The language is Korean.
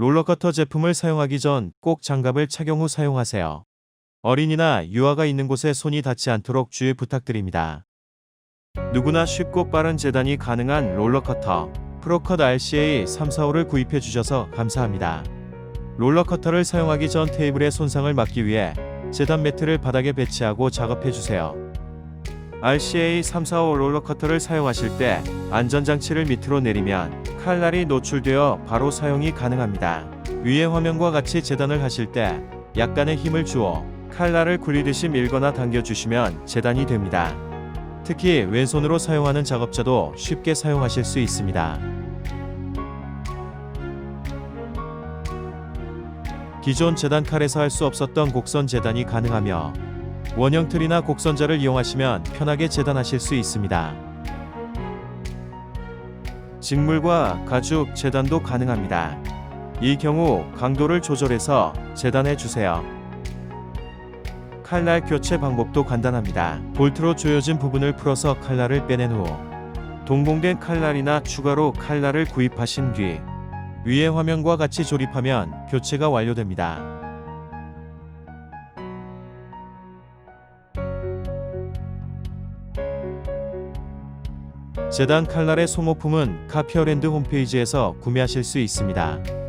롤러커터 제품을 사용하기 전 꼭 장갑을 착용 후 사용하세요. 어린이나 유아가 있는 곳에 손이 닿지 않도록 주의 부탁드립니다. 누구나 쉽고 빠른 재단이 가능한 롤러커터 프로컷 RCA 345를 구입해 주셔서 감사합니다. 롤러커터를 사용하기 전 테이블의 손상을 막기 위해 재단 매트를 바닥에 배치하고 작업해 주세요. RCA 345 롤러커터를 사용하실 때 안전장치를 밑으로 내리면 칼날이 노출되어 바로 사용이 가능합니다. 위의 화면과 같이 재단을 하실 때 약간의 힘을 주어 칼날을 굴리듯이 밀거나 당겨주시면 재단이 됩니다. 특히 왼손으로 사용하는 작업자도 쉽게 사용하실 수 있습니다. 기존 재단 칼에서 할 수 없었던 곡선 재단이 가능하며 원형 틀이나 곡선자를 이용하시면 편하게 재단하실 수 있습니다. 직물과 가죽 재단도 가능합니다. 이 경우 강도를 조절해서 재단해 주세요. 칼날 교체 방법도 간단합니다. 볼트로 조여진 부분을 풀어서 칼날을 빼낸 후 동봉된 칼날이나 추가로 칼날을 구입하신 뒤 위의 화면과 같이 조립하면 교체가 완료됩니다. 재단 칼날의 소모품은 카피어랜드 홈페이지에서 구매하실 수 있습니다.